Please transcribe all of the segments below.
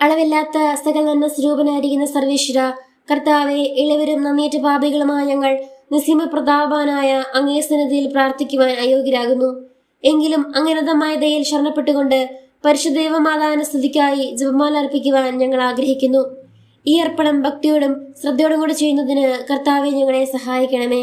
അളവില്ലാത്ത സകൽ നന്മ സ്വരൂപനായിരിക്കുന്ന സർവേശ്വര കർത്താവെ ഇളവരും നന്ദിയേറ്റ പാപികളുമായ ഞങ്ങൾ നിസിമ പ്രതാപവാനായ അങ്ങേ സന്നിധിയിൽ പ്രാർത്ഥിക്കുവാൻ അയോഗ്യരാകുന്നു. എങ്കിലും അങ്ങനതമായ ദയയിൽ ശരണപ്പെട്ടുകൊണ്ട് പരിശുദ്ധ ദൈവമാതാവിന്റെ സ്തുതിക്കായി ജപമാല അർപ്പിക്കുവാൻ ഞങ്ങൾ ആഗ്രഹിക്കുന്നു. ഈ അർപ്പണം ഭക്തിയോടും ശ്രദ്ധയോടും കൂടെ ചെയ്യുന്നതിന് കർത്താവെ ഞങ്ങളെ സഹായിക്കണമേ.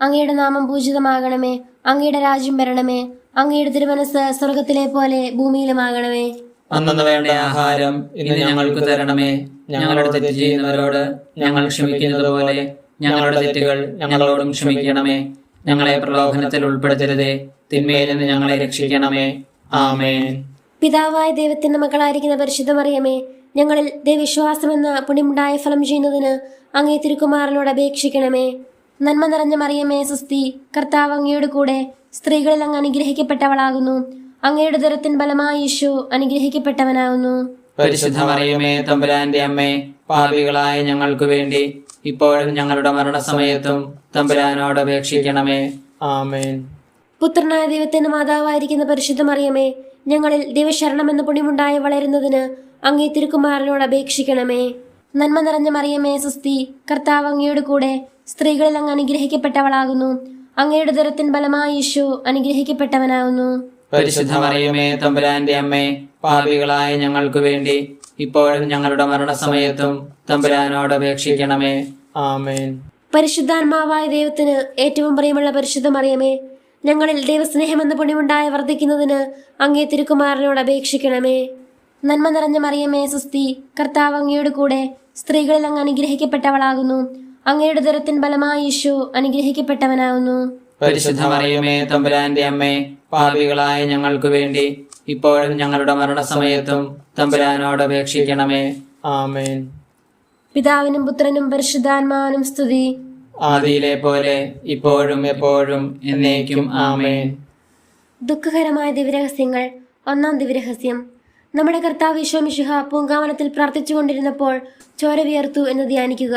അങ്ങയുടെ നാമം പൂജിതമാകണമേ. അങ്ങയുടെ രാജ്യം വരണമേ. അങ്ങയുടെ തിരുമനസ് സ്വർഗത്തിലെ പോലെ ഭൂമിയിലുമാകണമേ. അന്നു വേണ്ട ആഹാരം ഇന്ന് ഞങ്ങൾക്ക് തരണമേ. ഞങ്ങളുടെ തെറ്റ് ചെയ്യുന്നവരോട് ഞങ്ങൾ ക്ഷമിക്കുന്നത് പോലെ ഞങ്ങളുടെ തെറ്റുകൾ ഞങ്ങളോടും ക്ഷമിക്കണമേ. ഞങ്ങളെ പ്രലോഭനത്തിൽ ഉൾപ്പെടുത്തരുതേ. തിന്മയിൽ നിന്ന് ഞങ്ങളെ രക്ഷിക്കണമേ. ആമേൻ. പിതാവായ ദൈവത്തിന്റെ മക്കളായിരിക്കുന്ന പരിശുദ്ധമറിയമേ ഞങ്ങളിൽ ദൈവവിശ്വാസമെന്ന പുണ്യമുണ്ടായ ഫലം ചെയ്യുന്നതിന് അങ്ങേ തിരുക്കുമാറിനോട് അപേക്ഷിക്കണമേ. നന്മ നിറഞ്ഞ മറിയമേ സുസ്തി കർത്താവ് അങ്ങയുടെ കൂടെ സ്ത്രീകളിൽ അങ്ങ് അനുഗ്രഹിക്കപ്പെട്ടവളാകുന്നു. അങ്ങയുടെ ദരത്തിൻ ബലമായ യേശു അനുഗ്രഹിക്കപ്പെട്ടവനാകുന്നു. പരിശുദ്ധ മറിയമേ തമ്പുരാന്റെ അമ്മേ പാപികളായ ഞങ്ങൾക്ക് വേണ്ടി ഇപ്പോഴും ഞങ്ങളുടെ മരണസമയത്തും തമ്പുരാനോട് അപേക്ഷിക്കണമേ. ആമേൻ. പുത്രനായ ദൈവത്തിന്റെ മാതാവായിരിക്കുന്ന പരിശുദ്ധ മറിയമേ ഞങ്ങളിൽ ദൈവശരണം എന്ന പുണ്യമുണ്ടായി വളരുന്നതിന് അങ്ങേ തിരുക്കുമാരനോട് അപേക്ഷിക്കണമേ. നന്മ നിറഞ്ഞ മറിയമേ സുസ്തി കർത്താവ് അങ്ങയുടെ കൂടെ സ്ത്രീകളിൽ അങ്ങ് അനുഗ്രഹിക്കപ്പെട്ടവളാകുന്നു. അങ്ങയുടെ ദരത്തിൻ ബലമായ യേശു അനുഗ്രഹിക്കപ്പെട്ടവനാകുന്നു. പരിശുദ്ധ മറിയമേ തമ്പുരാന്റെ അമ്മേ പാപികളായ ഞങ്ങൾക്ക് വേണ്ടി ഇപ്പോഴും ഞങ്ങളുടെ മരണസമയത്തും തമ്പുരാനോട് അപേക്ഷിക്കണമേ. ആമേൻ. പരിശുദ്ധാത്മാവായ ദൈവത്തിന് ഏറ്റവും പ്രിയമുള്ള പരിശുദ്ധ മറിയമേ ഞങ്ങളിൽ ദൈവസ്നേഹം എന്ന പുണ്യമുണ്ടായ വർദ്ധിക്കുന്നതിന് അങ്ങേ തിരുക്കുമാരനോട് അപേക്ഷിക്കണമേ. നന്മ നിറഞ്ഞ മറിയമേ സുസ്തി കർത്താവ് അങ്ങയുടെ കൂടെ സ്ത്രീകളിൽ അങ്ങ് അനുഗ്രഹിക്കപ്പെട്ടവളാകുന്നു. അങ്ങയുടെ ദരത്തിൻ ബലമായ യേശു അനുഗ്രഹിക്കപ്പെട്ടവനാകുന്നു പരിശുദ്ധ മറിയമേ തമ്പുരാന്റെ അമ്മേ പാപികളായ ഞങ്ങൾക്ക് വേണ്ടി ഇപ്പോഴും ഞങ്ങളുടെ മരണസമയത്തും തമ്പുരാനോട് അപേക്ഷിക്കണമേ. ആമേൻ. പിതാവിനും പുത്രനും പരിശുദ്ധാത്മാവിനും സ്തുതി. ആദിയിലെ പോലെ ഇപ്പോഴും എപ്പോഴും എന്നേക്കും ആമേൻ. ദുഃഖകരമായ ദിവരഹസ്യങ്ങൾ ഒന്നാം ദിവരഹസ്യം നമ്മുടെ കർത്താവ് വിശ്വമിഷുഹ പൂങ്കാവനത്തിൽ പ്രാർത്ഥിച്ചുകൊണ്ടിരുന്നപ്പോൾ ചോര വിയർത്തു എന്ന് ധ്യാനിക്കുക.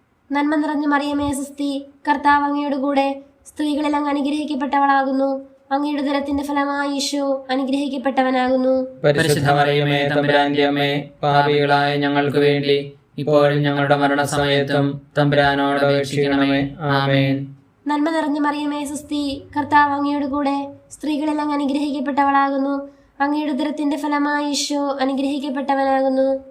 നന്മ നിറഞ്ഞ മറിയമേ സുസ്തി കർത്താവ് അങ്ങയുടെ കൂടെ സ്ത്രീകളിൽ അങ്ങ് അനുഗ്രഹിക്കപ്പെട്ടവളാകുന്നു. അങ്ങയുടെ ദുരത്തിന്റെ ഫലമായി യേശു അനുഗ്രഹിക്കപ്പെട്ടവനാകുന്നു. തമ്പുരാന്റെ അമ്മേ പാപികളായ ഞങ്ങൾക്ക് വേണ്ടി ഇപ്പോഴും ഞങ്ങളുടെ മരണസമയത്തും തമ്പുരാനോട് അപേക്ഷിക്കണമേ. ആമേൻ. നന്മ നിറഞ്ഞ മറിയമേ സുസ്തി കർത്താവ് അങ്ങയുടെ കൂടെ സ്ത്രീകളിൽ അങ്ങ് അനുഗ്രഹിക്കപ്പെട്ടവളാകുന്നു. അങ്ങയുടെ ദുരത്തിന്റെ ഫലമായി യേശു അനുഗ്രഹിക്കപ്പെട്ടവനാകുന്നു.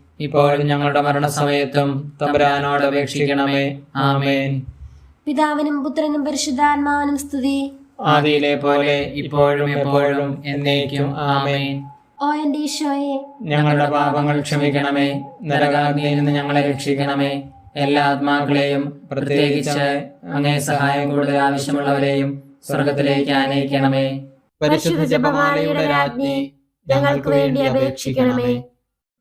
ഇപ്പോഴും ഞങ്ങളുടെ മരണസമയത്തും തമ്പുരാനോട് അപേക്ഷിക്കണമേ. ആമേൻ. പിതാവിനും പുത്രനും പരിശുദ്ധാത്മാവിനും സ്തുതി. ആദിയിലെ പോലെ ഇപ്പോഴും എപ്പോഴും എന്നേക്കും ആമേൻ. ഓ എന്റെ ഈശോയെ ഞങ്ങളുടെ പാപങ്ങൾ ക്ഷമിക്കണമേ. നരകാഗ്നിയിൽ നിന്ന് ഞങ്ങളെ രക്ഷിക്കണമേ. എല്ലാ ആത്മാക്കളെയും പ്രത്യേകിച്ച് അങ്ങേ സഹായം കൂടുതൽ ആവശ്യമുള്ളവരെയും സ്വർഗത്തിലേക്ക് ആനയിക്കണമേ. പരിശുദ്ധ ജപമാലയുടെ രാജ്ഞി ഞങ്ങൾക്ക് വേണ്ടി അപേക്ഷിക്കണമേ.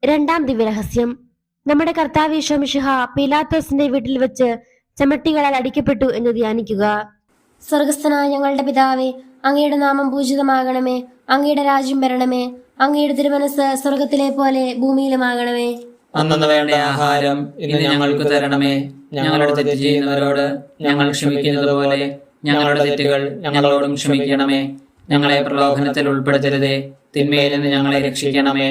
രണ്ടാം ദിവ്യരഹസ്യം. നമ്മുടെ കർത്താവ് ഈശോമിഷിഹ പീലാത്തോസിന്റെ വീട്ടിൽ വെച്ച് ചമട്ടികളാൽ അടിക്കപ്പെട്ടു എന്ന് ധ്യാനിക്കുക. സ്വർഗസ്ഥനായ ഞങ്ങളുടെ പിതാവേ അങ്ങയുടെ നാമം പൂജിതമാകണമേ അങ്ങയുടെ രാജ്യം വരണമേ അങ്ങയുടെ തിരുമനസ് സ്വർഗത്തിലെ പോലെ ഭൂമിയിലുമാകണമേ. അന്നു വേണ്ട ആഹാരം ഇന്ന് ഞങ്ങൾക്ക് തരണമേ. ഞങ്ങളുടെ തെറ്റ് ചെയ്യുന്നവരോട് ഞങ്ങൾ ക്ഷമിക്കുന്നത് പോലെ ഞങ്ങളുടെ തെറ്റുകൾ ഞങ്ങളോടും ക്ഷമിക്കണമേ. ഞങ്ങളെ പ്രലോഭനത്തിൽ ഉൾപ്പെടുത്തരുതേ. തിന്മയിൽ നിന്ന് ഞങ്ങളെ രക്ഷിക്കണമേ.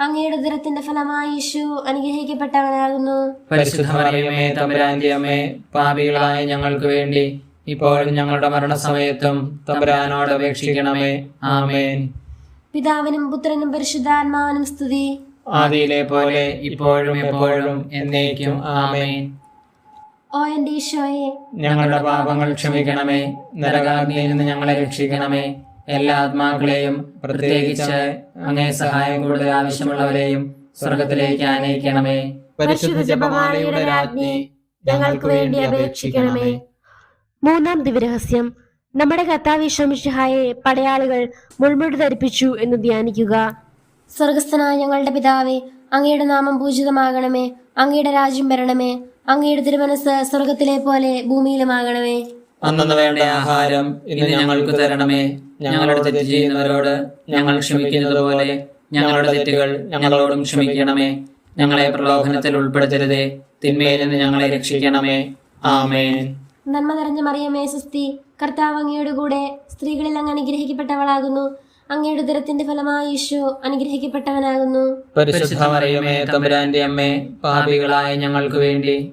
അങ്ങയുടെ ദുരത്തിന്റെ ഫലമായി യേശു അനുഗ്രഹിക്കപ്പെട്ടവനാകുന്നു. പരിശുദ്ധ മറിയമേ തമ്പുരാന്റെ അമ്മേ പാപികളായ ഞങ്ങൾക്ക് വേണ്ടി ഇപ്പോഴും ഞങ്ങളുടെ മരണസമയത്തും തമ്പുരാനോട് അപേക്ഷിക്കണമേ. ആമേൻ. പിതാവിനും പുത്രനും പരിശുദ്ധാത്മാവിനും സ്തുതി. ആദിയിലെ പോലെ ഇപ്പോഴും എപ്പോഴും എന്നേക്കും ആമേൻ. ഓ എന്റെ ഈശോയെ ഞങ്ങളുടെ പാപങ്ങൾ ക്ഷമിക്കണമേ. നരകാഗ്നിയിൽ നിന്ന് ഞങ്ങളെ രക്ഷിക്കണമേ. എല്ലാ ആത്മാക്കളെയും പ്രത്യേകിച്ച് അങ്ങേ സഹായം കൂടുതൽ ആവശ്യമുള്ളവരെയും സ്വർഗത്തിലേക്ക് ആനയിക്കണമേ. പരിശുദ്ധ ജപമാലയുടെ രാജ്ഞി ഞങ്ങൾക്ക് വേണ്ടി അപേക്ഷിക്കണമേ. മൂന്നാം ദിവരഹസ്യം നമ്മുടെ കർത്താവിശ്വമിഷഹായെ പടയാളികൾ മുൾമുടി ധരിപ്പിച്ചു എന്ന് ധ്യാനിക്കുക. സ്വർഗസ്ഥനായ ഞങ്ങളുടെ പിതാവേ അങ്ങയുടെ നാമം പൂജിതമാകണമേ അങ്ങയുടെ രാജ്യം വരണമേ അങ്ങയുടെ തിരുമനസ് സ്വർഗത്തിലെ പോലെ ഭൂമിയിലുമാകണമേ. അന്നു വേണ്ട ആഹാരം ഇന്ന് ഞങ്ങൾക്ക് തരണമേ. ഞങ്ങളുടെ തെറ്റ് ചെയ്യുന്നവരോട് ഞങ്ങൾ ക്ഷമിക്കുന്നത് പോലെ ഞങ്ങളുടെ തെറ്റുകൾ ഞങ്ങളോടും ക്ഷമിക്കണമേ. ഞങ്ങളെ പ്രലോഭനത്തിൽ ഉൾപ്പെടുത്തരുതേ. തിന്മയിൽ നിന്ന് ഞങ്ങളെ രക്ഷിക്കണമേ. ആമേൻ. നന്മ നിറഞ്ഞ മറിയമേ സുസ്തി കർത്താവ് അങ്ങയുടെ കൂടെ സ്ത്രീകളിൽ അങ്ങ് അനുഗ്രഹിക്കപ്പെട്ടവളാകുന്നു. അങ്ങയുടെ ഉദരത്തിന്റെ ഫലമായി ഈശോ അനുഗ്രഹിക്കപ്പെട്ടവനാകുന്നു. പരിശുദ്ധ മറിയമേ തമ്പുരാന്റെ അമ്മേ പാപികളായ ഞങ്ങൾക്ക് വേണ്ടി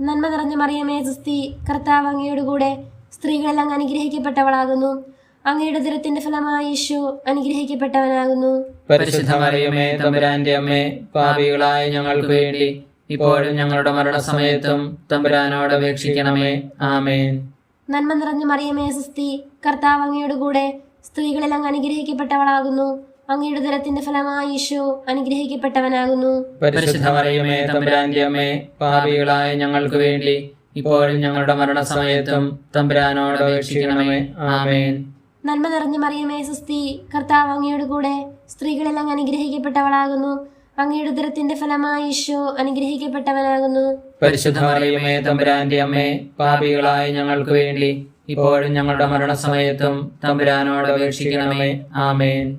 നന്മ നിറഞ്ഞ മറിയമേ സുസ്തി കർത്താവ് അങ്ങയുടെ കൂടെ സ്ത്രീകളെല്ലാം അനുഗ്രഹിക്കപ്പെട്ടവളാകുന്നു. അങ്ങയുടെ ദുരത്തിന്റെ ഫലമായി യേശു അനുഗ്രഹിക്കപ്പെട്ടവനാകുന്നു. പരിശുദ്ധ മറിയമേ തമ്പുരാന്റെ അമ്മേ പാപികളായ ഞങ്ങൾക്ക് വേണ്ടി ഇപ്പോഴും ഞങ്ങളുടെ മരണസമയത്തും തമ്പുരാനോട് അപേക്ഷിക്കണമേ. ആമേൻ. നന്മ നിറഞ്ഞ മറിയമേ സുസ്തി കർത്താവ് അങ്ങയുടെ കൂടെ സ്ത്രീകളെല്ലാം അനുഗ്രഹിക്കപ്പെട്ടവളാകുന്നു. അങ്ങയുടെ ദലത്തിന്റെ ഫലമായി യേശു അനുഗ്രഹിക്കപ്പെട്ടവനാകുന്നു. പരിശുദ്ധമറിയമേ തമ്പുരാന്റെ അമ്മേ പാപികളായ ഞങ്ങൾക്ക് വേണ്ടി ഇപ്പോഴും ഞങ്ങളുടെ മരണസമയത്തും തമ്പുരാനോട് അപേക്ഷിക്കണമേ. ആമേൻ. നന്മ നിറഞ്ഞ മറിയമേ സുസ്തി കർത്താവ് അങ്ങയുടെ കൂടെ സ്ത്രീകളിൽ അങ്ങ് അനുഗ്രഹിക്കപ്പെട്ടവളാകുന്നു. അങ്ങയുടെ ഉദരത്തിന്റെ ഫലമായി യേശു അനുഗ്രഹിക്കപ്പെട്ടവനാകുന്നു. പരിശുദ്ധ മറിയമേ തമ്പുരാന്റെ അമ്മേ പാപികളായ ഞങ്ങൾക്ക് വേണ്ടി ഇപ്പോഴും ഞങ്ങളുടെ മരണസമയത്തും തമ്പുരാനോട് അപേക്ഷിക്കണമേ. ആമേൻ.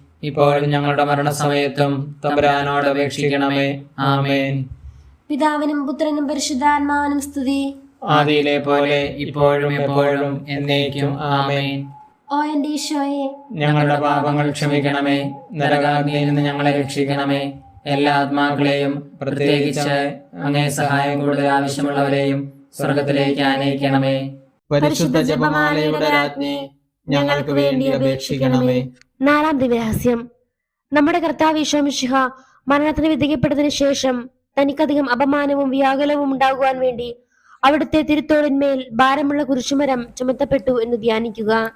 ഇപ്പോഴും ഞങ്ങളുടെ മരണസമയത്തും തമ്പുരാനോട് അപേക്ഷിക്കണമേ. ആമേൻ. പിതാവിനും പുത്രനും പരിശുദ്ധാത്മാവിനും സ്തുതി. ആദിയിലെ പോലെ ഇപ്പോഴും എപ്പോഴും എന്നേക്കും. ആമേൻ. ഓ എന്റെ ഈശോയെ ഞങ്ങളുടെ പാപങ്ങൾ ക്ഷമിക്കണമേ. നരകാഗ്നിയിൽ നിന്ന് ഞങ്ങളെ രക്ഷിക്കണമേ. എല്ലാ ആത്മാക്കളെയും പ്രത്യേകിച്ച് അങ്ങേ സഹായം കൂടുതൽ ആവശ്യമുള്ളവരെയും സ്വർഗത്തിലേക്ക് ആനയിക്കണമേ. പരിശുദ്ധ ജപമാലയുടെ രാജ്ഞി ഞങ്ങൾക്ക് വേണ്ടി അപേക്ഷിക്കണമേ. നാലാം ദിവ്യരഹസ്യം. നമ്മുടെ കർത്താവ് ഈശോമിശിഹ മരണത്തിന് വിധിക്കപ്പെട്ടതിന് ശേഷം തനിക്കധികം അപമാനവും വ്യാകുലവും ഉണ്ടാകുവാൻ വേണ്ടി അവിടുത്തെ തിരുത്തോളിന്മേൽ ഭാരമുള്ള കുരിശുമരം ചുമത്തപ്പെട്ടു എന്ന് ധ്യാനിക്കുക.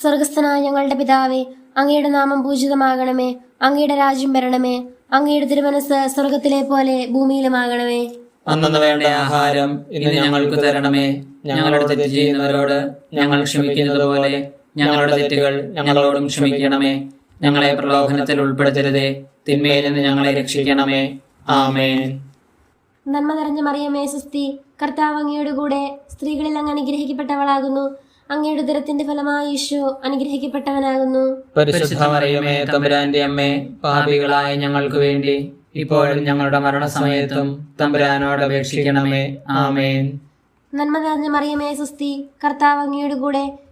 സ്വർഗസ്ഥനായ ഞങ്ങളുടെ പിതാവേ അങ്ങയുടെ നാമം പൂജിതമാകണമേ. അങ്ങയുടെ രാജ്യം വരണമേ. അങ്ങയുടെ തിരുമനസ് സ്വർഗത്തിലെ പോലെ ഭൂമിയിലുമാകണമേ അന്നു വേണ്ട ആഹാരം ഇന്ന് ഞങ്ങൾക്ക് തരണമേ. ഞങ്ങളുടെ തെറ്റ് ചെയ്യുന്നവരോട് ഞങ്ങൾ ക്ഷമിക്കുന്നത് പോലെ ഞങ്ങളുടെ തെറ്റുകൾ ഞങ്ങളോടും ക്ഷമിക്കണമേ. ഞങ്ങളെ പ്രലോഭനത്തിൽ ഉൾപ്പെടുത്തരുതേ. തിന്മയിൽ നിന്ന് ഞങ്ങളെ രക്ഷിക്കണമേ. ആമേൻ. നന്മ നിറഞ്ഞ മറിയമേ സുസ്തി കർത്താവ് അങ്ങയുടെ കൂടെ സ്ത്രീകളിൽ അങ്ങ് അനുഗ്രഹിക്കപ്പെട്ടവളാകുന്നു. അങ്ങയുടെ ദുരത്തിന്റെ ഫലമായി ഈശോ അനുഗ്രഹിക്കപ്പെട്ടവനാകുന്നു. പരിശുദ്ധ മറിയമേ തമ്പുരാന്റെ അമ്മേ പാപികളായ ഞങ്ങൾക്ക് വേണ്ടി ഇപ്പോഴും ഞങ്ങളുടെ മരണസമയത്തും തമ്പുരാനോട് അപേക്ഷിക്കണമേ. ആമേൻ. നന്മ നിറഞ്ഞ മറിയമേ സുസ്തി കർത്താവ് അങ്ങയുടെ കൂടെ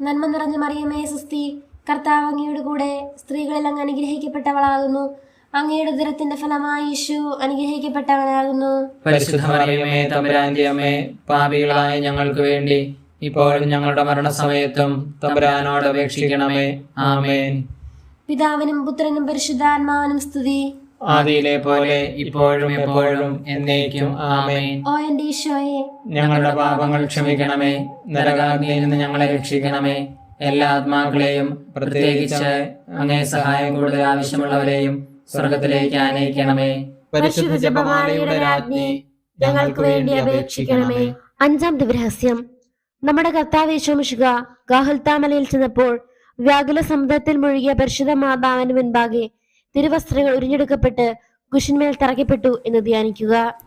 നന്മ നിറഞ്ഞ മറിയമേ സുസ്തി കർത്താവ് അങ്ങയുടെ കൂടെ സ്ത്രീകളിൽ അങ്ങ് അനുഗ്രഹിക്കപ്പെട്ടവളാകുന്നു. അങ്ങയുടെ ദുരത്തിന്റെ ഫലമായി യേശു അനുഗ്രഹിക്കപ്പെട്ടവനാകുന്നു. പരിശുദ്ധ മറിയമേ തമ്പുരാന്റെ അമ്മേ പാപികളായ ഞങ്ങൾക്ക് വേണ്ടി ഇപ്പോഴും ഞങ്ങളുടെ മരണസമയത്തും തമ്പുരാനോട് അപേക്ഷിക്കണമേ. ആമേൻ. പിതാവിനും പുത്രനും പരിശുദ്ധാത്മാവിനും സ്തുതി. ആദിയിലെ പോലെ ഇപ്പോഴും എപ്പോഴും എന്നേക്കും ആമേൻ. ഓ എന്റെ ഈശോയെ ഞങ്ങളുടെ പാപങ്ങൾ ക്ഷമിക്കണമേ. നരകാഗ്നിയിൽ നിന്ന് ഞങ്ങളെ രക്ഷിക്കണമേ. എല്ലാ ആത്മാക്കളെയും പ്രത്യേകിച്ച് അങ്ങേ സഹായം കൂടുതൽ ആവശ്യമുള്ളവരെയും സ്വർഗത്തിലേക്ക് ആനയിക്കണമേ. പരിശുദ്ധ ജപമാലയുടെ രാജ്ഞി ഞങ്ങൾക്ക് വേണ്ടി അപേക്ഷിക്കണമേ. അഞ്ചാം ദിവരഹസ്യം നമ്മുടെ കർത്താവ് യേശോമിഷുക ഗാഹുൽത്താമലയിൽ ചെന്നപ്പോൾ വ്യാകുല സമുദ്രത്തിൽ മുഴുകിയ പരിശുദ്ധ മാതാവിന് മുൻപാകെ തിരുവസ്ത്രങ്ങൾ ഉരിഞ്ഞെടുക്കപ്പെട്ട് കുശിന്മേൽ തറയ്ക്കപ്പെട്ടു എന്ന് ധ്യാനിക്കുക.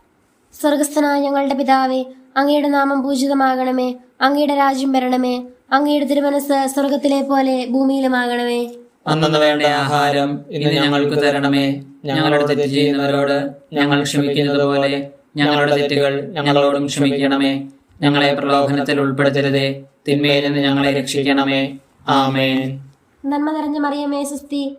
സ്വർഗസ്ഥനായ ഞങ്ങളുടെ പിതാവേ അങ്ങയുടെ നാമം പൂജിതമാകണമേ അങ്ങയുടെ രാജ്യം വരണമേ അങ്ങയുടെ തിരുമനസ് സ്വർഗത്തിലെ പോലെ ഭൂമിയിലുമാകണമേ. അന്നു വേണ്ട ആഹാരം ഇന്ന് ഞങ്ങൾക്ക് തരണമേ. ഞങ്ങളുടെ തെറ്റ് ചെയ്യുന്നവരോട് ഞങ്ങൾ ക്ഷമിക്കുന്നത് പോലെ ഞങ്ങളുടെ തെറ്റുകൾ ഞങ്ങളോടും ക്ഷമിക്കണമേ. ഞങ്ങളെ പ്രലോഭനത്തിൽ ഉൾപ്പെടുത്തരുതേ. തിന്മയിൽ നിന്ന് ഞങ്ങളെ രക്ഷിക്കണമേ. ആമേൻ. നന്മ നിറഞ്ഞ മറിയമേ സുസ്തി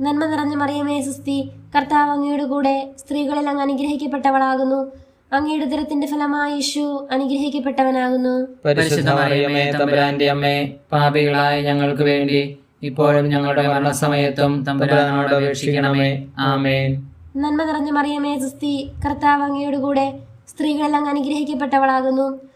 നന്മ നിറഞ്ഞ മറിയമേ സുസ്തി കർത്താവ് അങ്ങയുടെ കൂടെ സ്ത്രീകളിൽ അങ്ങ് അനുഗ്രഹിക്കപ്പെട്ടവളാകുന്നു. അങ്ങയുടെ ദരത്തിന്റെ ഫലമായി യേശു അനുഗ്രഹിക്കപ്പെട്ടവനാകുന്നു. തമ്പുരാന്റെ അമ്മേ പാപികളായ ഞങ്ങൾക്ക് വേണ്ടി ഇപ്പോഴും ഞങ്ങളുടെ മരണസമയത്തും തമ്പുരാനോട് അപേക്ഷിക്കണമേ. ആമേൻ. നന്മ നിറഞ്ഞ മറിയമേ സുസ്തി കർത്താവ് അങ്ങയുടെ കൂടെ സ്ത്രീകളിൽ അങ്ങ് അനുഗ്രഹിക്കപ്പെട്ടവളാകുന്നു.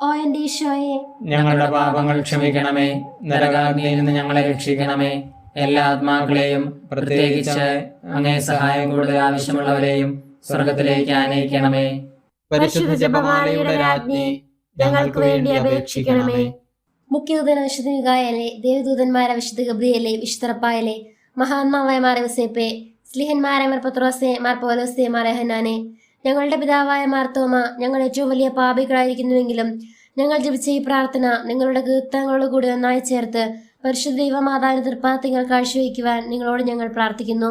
ഓ എന്റെ ഈശോയെ ഞങ്ങളുടെ പാപങ്ങൾ ക്ഷമിക്കണമേ. നരകാഗ്നിയിൽ നിന്ന് ഞങ്ങളെ രക്ഷിക്കണമേ. എല്ലാ ആത്മാക്കളെയും പ്രത്യേകിച്ച് അങ്ങേ സഹായം കൂടുതൽ ആവശ്യമുള്ളവരെയും സ്വർഗത്തിലേക്ക് ആനയിക്കണമേ. പരിശുദ്ധ ജപമാലയുടെ രാജ്ഞി ഞങ്ങൾക്ക് വേണ്ടി അപേക്ഷിക്കണമേ. മുഖ്യദൂതൻ വിശുദ്ധ മികായലെ ദേവദൂതന്മാരെ വിശുദ്ധ ഗബ്രിയലെ വിശുദ്ധറപ്പായലെ മഹാത്മാവായ മാർ യോസേപ്പെ സ്ലിഹന്മാരെ മാർ പത്രോസെ മാർ പോലോസെ മാർ ഹന്നാനെ ഞങ്ങളുടെ പിതാവായ മാർത്തോമ ഞങ്ങൾ ഏറ്റവും വലിയ പാപികളായിരിക്കുന്നുവെങ്കിലും ഞങ്ങൾ ജപിച്ച ഈ പ്രാർത്ഥന നിങ്ങളുടെ കീർത്തനങ്ങളോട് കൂടി ഒന്നായി ചേർത്ത് പരിശുദ്ധ ദൈവമാതാവിന് തൃപ്പാത്തിങ്ങൾ കാഴ്ചവെക്കുവാൻ നിങ്ങളോട് ഞങ്ങൾ പ്രാർത്ഥിക്കുന്നു.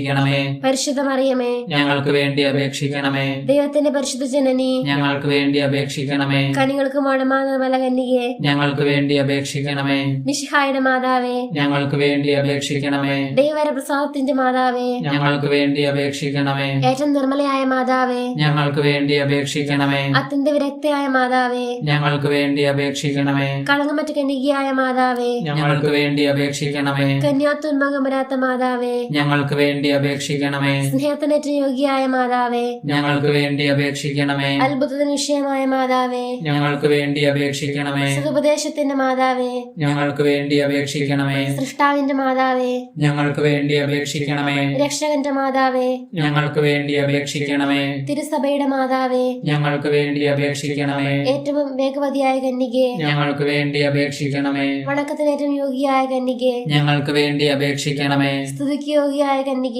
അനുഗ്രഹിക്കണമേ പരിശുദ്ധ മറിയമേ ഞങ്ങൾക്ക് വേണ്ടി അപേക്ഷിക്കണമേ. ദൈവത്തിന്റെ പരിശുദ്ധ ജനനി. ഞങ്ങൾക്ക് വേണ്ടി അപേക്ഷിക്കണമേ. കണികൾക്ക് മോടമാ നിർമ്മല കന്യകയെ ഞങ്ങൾക്ക് വേണ്ടി അപേക്ഷിക്കണമേ. നിഷിഹായുടെ മാതാവേ. ഞങ്ങൾക്ക് വേണ്ടി അപേക്ഷിക്കണമേ. ദൈവര പ്രസാദത്തിന്റെ മാതാവേ. ഞങ്ങൾക്ക് വേണ്ടി അപേക്ഷിക്കണമേ. ഏറ്റവും നിർമ്മലയായ മാതാവേ. ഞങ്ങൾക്ക് വേണ്ടി അപേക്ഷിക്കണമേ. അത്യന്ത വിരക്തയായ മാതാവേ. ഞങ്ങൾക്ക് വേണ്ടി അപേക്ഷിക്കണമേ. കളങ്കമറ്റ കന്യകയായ മാതാവേ. ഞങ്ങൾക്ക് വേണ്ടി അപേക്ഷിക്കണമേ. കന്യാത്വന്മകം വരാത്ത മാതാവേ. ഞങ്ങൾക്ക് വേണ്ടി അപേക്ഷിക്കണമേ. സ്നേഹത്തിനേറ്റ യോഗ്യായ മാതാവേ ഞങ്ങൾക്ക് വേണ്ടി അപേക്ഷിക്കണമേ. അത്ഭുതത്തിന് വിഷയമായ മാതാവേ ഞങ്ങൾക്ക് വേണ്ടി അപേക്ഷിക്കണമേ. സുഖോപദേശത്തിന്റെ മാതാവേ ഞങ്ങൾക്ക് വേണ്ടി അപേക്ഷിക്കണമേ. സൃഷ്ടാവിന്റെ മാതാവേ ഞങ്ങൾക്ക് വേണ്ടി അപേക്ഷിക്കണമേ. രക്ഷകന്റെ മാതാവേ ഞങ്ങൾക്ക് വേണ്ടി അപേക്ഷിക്കണമേ. തിരുസഭയുടെ മാതാവേ ഞങ്ങൾക്ക് വേണ്ടി അപേക്ഷിക്കണമേ. ഏറ്റവും വേഗവതിയായ കന്യകെ ഞങ്ങൾക്ക് വേണ്ടി അപേക്ഷിക്കണമേ. വണക്കത്തിന് ഏറ്റവും യോഗ്യയായ കന്യകെ ഞങ്ങൾക്ക് വേണ്ടി അപേക്ഷിക്കണമേ. സ്തുതിക്ക് യോഗ്യായ കന്യകെ.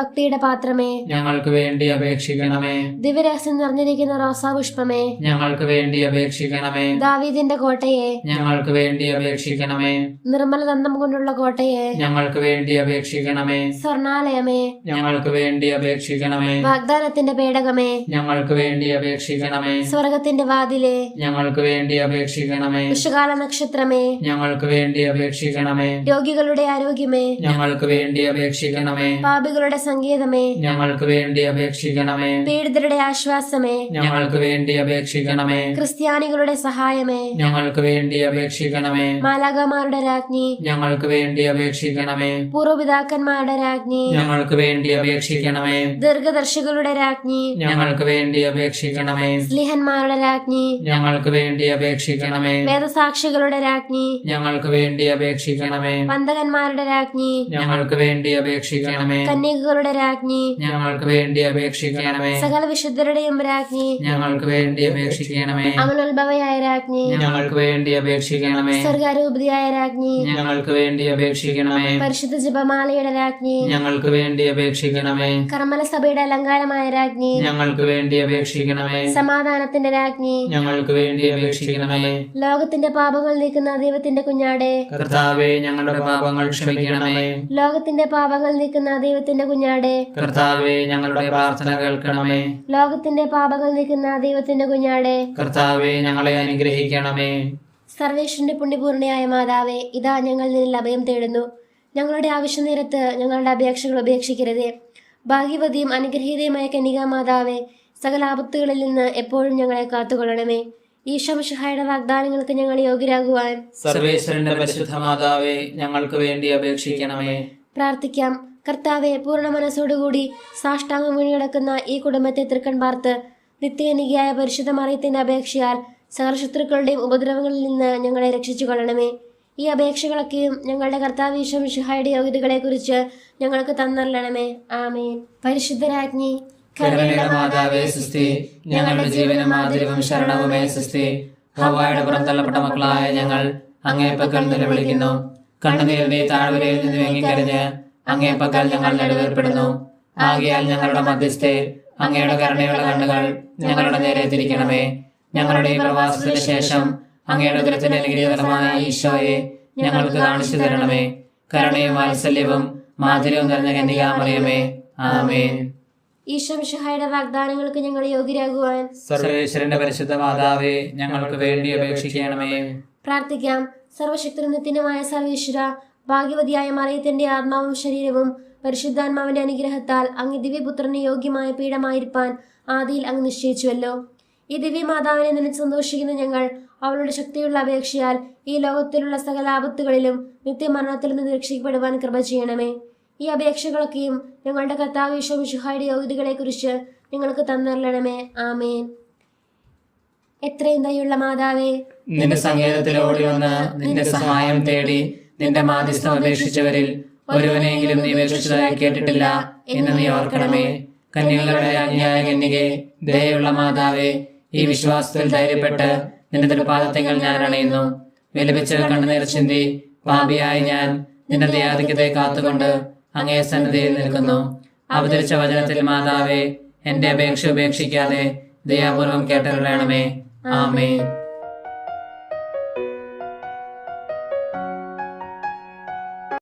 ഭക്തിയുടെ പാത്രമേ. ഞങ്ങൾക്ക് വേണ്ടി അപേക്ഷിക്കണമേ. ദിവ്യരഹസ്യം നിറഞ്ഞിരിക്കുന്ന റോസാപുഷ്പമേ ഞങ്ങൾക്ക് വേണ്ടി അപേക്ഷിക്കണമേ. ദാവീദിന്റെ കോട്ടയെ. ഞങ്ങൾക്ക് വേണ്ടി അപേക്ഷിക്കണമേ. നിർമ്മല ദന്തം കൊണ്ടുള്ള കോട്ടയെ. ഞങ്ങൾക്ക് വേണ്ടി അപേക്ഷിക്കണമേ. സ്വർണാലയമേ ഞങ്ങൾക്ക് വേണ്ടി അപേക്ഷിക്കണമേ. വാഗ്ദാനത്തിന്റെ പേടകമേ. ഞങ്ങൾക്ക് വേണ്ടി അപേക്ഷിക്കണമേ. സ്വർഗത്തിന്റെ വാതിലെ. ഞങ്ങൾക്ക് വേണ്ടി അപേക്ഷിക്കണമേ. വിഷകാല നക്ഷത്രമേ. ഞങ്ങൾക്ക് വേണ്ടി അപേക്ഷിക്കണമേ. രോഗികളുടെ ആരോഗ്യമേ. ഞങ്ങൾക്ക് വേണ്ടി അപേക്ഷിക്കണമേ. പാപികളുടെ സംഗീതമേ. ഞങ്ങൾക്ക് വേണ്ടി അപേക്ഷിക്കണമേ. പീഡിതരുടെ ആശ്വാസമേ. ഞങ്ങൾക്ക് വേണ്ടി അപേക്ഷിക്കണമേ. ക്രിസ്ത്യാനികളുടെ സഹായമേ. ഞങ്ങൾക്ക് വേണ്ടി അപേക്ഷിക്കണമേ. മാലാകമാരുടെ രാജ്ഞി. ഞങ്ങൾക്ക് വേണ്ടി അപേക്ഷിക്കണമേ. പൂർവപിതാക്കന്മാരുടെ രാജ്ഞി. ഞങ്ങൾക്ക് വേണ്ടി അപേക്ഷിക്കണമേ. ദീർഘദർശികളുടെ രാജ്ഞി. ഞങ്ങൾക്ക് വേണ്ടി അപേക്ഷിക്കണമേ. സ്ലിഹന്മാരുടെ രാജ്ഞി. ഞങ്ങൾക്ക് വേണ്ടി അപേക്ഷിക്കണമേ. വേദസാക്ഷികളുടെ രാജ്ഞി. ഞങ്ങൾക്ക് വേണ്ടി അപേക്ഷിക്കണമേ. പന്തകന്മാരുടെ രാജ്ഞി. ഞങ്ങൾക്ക് വേണ്ടി അപേക്ഷിക്കണമേ. കന്യകകളുടെ രാജ്ഞി. ഞങ്ങൾക്ക് വേണ്ടി അപേക്ഷിക്കണമേ. സകല വിശുദ്ധരുടെയും രാജ്ഞി. ഞങ്ങൾക്ക് വേണ്ടി അപേക്ഷിക്കണമേ. അമലോത്ഭവയായ രാജ്ഞി. ഞങ്ങൾക്ക് വേണ്ടി അപേക്ഷിക്കണമേ. സ്വർഗാരൂപതിയായ രാജ്ഞി. ഞങ്ങൾക്ക് വേണ്ടി അപേക്ഷിക്കണമേ. പരിശുദ്ധ ജപമാലയുടെ രാജ്ഞി. ഞങ്ങൾക്ക് വേണ്ടി അപേക്ഷിക്കണമേ. കർമ്മല സഭയുടെ അലങ്കാരമായ രാജ്ഞി. ഞങ്ങൾക്ക് വേണ്ടി അപേക്ഷിക്കണമേ. സമാധാനത്തിന്റെ രാജ്ഞി. ഞങ്ങൾക്ക് വേണ്ടി അപേക്ഷിക്കണമേ. ലോകത്തിന്റെ പാപങ്ങൾ നീക്കുന്ന ദൈവത്തിന്റെ കുഞ്ഞാടെ. കർത്താവെ ഞങ്ങളുടെ പാപങ്ങൾ ക്ഷമിക്കണമേ. ലോകത്തിന്റെ പാപങ്ങൾ നീക്കുന്ന ദൈവത്തിന്റെ കുഞ്ഞാടെ. കർത്താവെ ഞങ്ങളുടെ പ്രാർത്ഥന കേൾക്കണമേ. ലോകത്തിന്റെ പാപങ്ങൾ നീക്കുന്ന ദൈവത്തിന്റെ കുഞ്ഞാടെ കർത്താവെ ഞങ്ങളെ അനുഗ്രഹിക്കണമേ. സർവേശ്വരന്റെ പുണ്യപൂർണയായ മാതാവേ ഇതാ ഞങ്ങൾ നിന്നിൽ അഭയം തേടുന്നു. ഞങ്ങളുടെ ആവശ്യ നേരത്ത് ഞങ്ങളുടെ അപേക്ഷകൾ ഉപേക്ഷിക്കരുതേ. ഭാഗ്യവതിയും അനുഗ്രഹീതയുമായ കന്യകാ മാതാവേ സകല ആപത്തുകളിൽ നിന്ന് എപ്പോഴും ഞങ്ങളെ കാത്തുകൊള്ളണമേ. ഈശോമിഷഹായുടെ വാഗ്ദാനങ്ങൾക്ക് ഞങ്ങൾ യോഗ്യരാകുവാൻ സർവേശ്വരന്റെ പരിശുദ്ധ മാതാവേ ഞങ്ങൾക്ക് വേണ്ടി അപേക്ഷിക്കണമേ. പ്രാർത്ഥിക്കാം. കർത്താവെ പൂർണ മനസ്സോടുകൂടി സാഷ്ടാംഗം വീണുകിടക്കുന്ന ഈ കുടുംബത്തെ തൃക്കൺ പാർത്ത് നിത്യകനികയായ പരിശുദ്ധ മറിയത്തിന്റെ അപേക്ഷയാൽ സഹർശത്രുക്കളുടെയും ഉപദ്രവങ്ങളിൽ നിന്ന് ഞങ്ങളെ രക്ഷിച്ചു കൊള്ളണമേ ഈ അപേക്ഷകളൊക്കെയും ഞങ്ങളുടെ കർത്താവ് ഈശോമിഷഹായുടെ യോഗ്യതകളെ കുറിച്ച് ഞങ്ങൾക്ക് തന്നറിയണമേ ആമേൻ. പരിശുദ്ധരാജ്ഞി മാതാവേ ഞങ്ങളുടെ ജീവന മാതൃവും ശരണവുമേ സുസ്തി. ഹവായുടെ പുറന്തള്ളപ്പെട്ട മക്കളായ ഞങ്ങൾ അങ്ങേപ്പക്കൽ നിലവിളിക്കുന്നു. കണ്ണുനീരിന്റെ താഴ്വരയിൽ നിന്ന് വേങ്ങിക്കരഞ്ഞ് അങ്ങേപ്പക്കൽ ഞങ്ങൾ നെടുവേർപ്പെടുന്നു ആകിയാൽ ഞങ്ങളുടെ മധ്യസ്ഥെ അങ്ങയുടെ കരുണയുള്ള കണ്ണുകൾ ഞങ്ങളുടെ നേരെ തിരിക്കണമേ. ഞങ്ങളുടെ ഈ പ്രവാസത്തിന് ശേഷം അങ്ങയുടെ ദുരത്തിന് അനുഗ്രഹീതമായ ഈശോയെ ഞങ്ങൾക്ക് കാണിച്ചു തരണമേ. കരുണയും വാത്സല്യവും മാധുര്യവും നിറഞ്ഞ കന്യകാമറിയമേ ആമേൻ. ഈശോമിഷഹായുടെ വാഗ്ദാനങ്ങൾക്ക് ഞങ്ങൾ യോഗ്യരാകുവാൻ സർവേശ്വരന്റെ പരിശുദ്ധ മാതാവേ ഞങ്ങൾക്ക് വേണ്ടി അപേക്ഷിക്കണമേ. പ്രാർത്ഥിക്കാം. സർവശക്തി നിത്യനുമായ സർവേശ്വര ഭാഗ്യവതിയായ മറിയത്തിന്റെ ആത്മാവും ശരീരവും പരിശുദ്ധാത്മാവിന്റെ അനുഗ്രഹത്താൽ അങ്ങ് ദിവ്യപുത്രന് യോഗ്യമായ പീഠമായിരിക്കാൻ ആദിയിൽ അങ്ങ് നിശ്ചയിച്ചുവല്ലോ. ഈ ദിവ്യ ദിവ്യമാതാവിനെ നിനച്ച് സന്തോഷിക്കുന്ന ഞങ്ങൾ അവളുടെ ശക്തിയുള്ള അപേക്ഷയാൽ ഈ ലോകത്തിലുള്ള സകല ആപത്തുകളിലും നിത്യമരണത്തിൽ നിന്ന് രക്ഷിക്കപ്പെടുവാൻ കൃപ ചെയ്യണമേ. ഈ അപേക്ഷകളൊക്കെയും ഞങ്ങളുടെ കർത്താവ് വിശ്വമിഷുഹായുടെ യോഗ്യതകളെ കുറിച്ച് ഞങ്ങൾക്ക് തന്നറിയണമേ ആമേൻ. എത്രയും ദയുള്ള മാതാവേ നിന്റെ സങ്കേതത്തിൽ ഓടി വന്ന് നിന്റെ സഹായം തേടി നിന്റെ മാധ്യസ്ഥം അപേക്ഷിച്ചവരിൽ ഒരുവനെങ്കിലും നീ ഉപേക്ഷിച്ചതായി കേട്ടിട്ടില്ല. എന്ന് നീ ഓർക്കണമേ. കന്യകളുടെ അന്യായ കന്യകെ ദയുള്ള മാതാവേ ഈ വിശ്വാസത്തിൽ ധൈര്യപ്പെട്ട് നിന്റെ തിരുപാദത്തെങ്കിൽ ഞാൻ അണയുന്നു. വിലപിച്ച കണ്ണുനീർ ചിന്തി പാപിയായി ഞാൻ നിന്റെ ദയാധിക്യത്തെ കാത്തുകൊണ്ട് അങ്ങേ സന്നിധിയിൽ നിൽക്കുന്നു. അവതരിച്ച വചനത്തിൽ മാതാവേ എന്റെ അപേക്ഷ ഉപേക്ഷിക്കാതെ ദയാപൂർവം കേട്ടറിയണമേ. ആമേ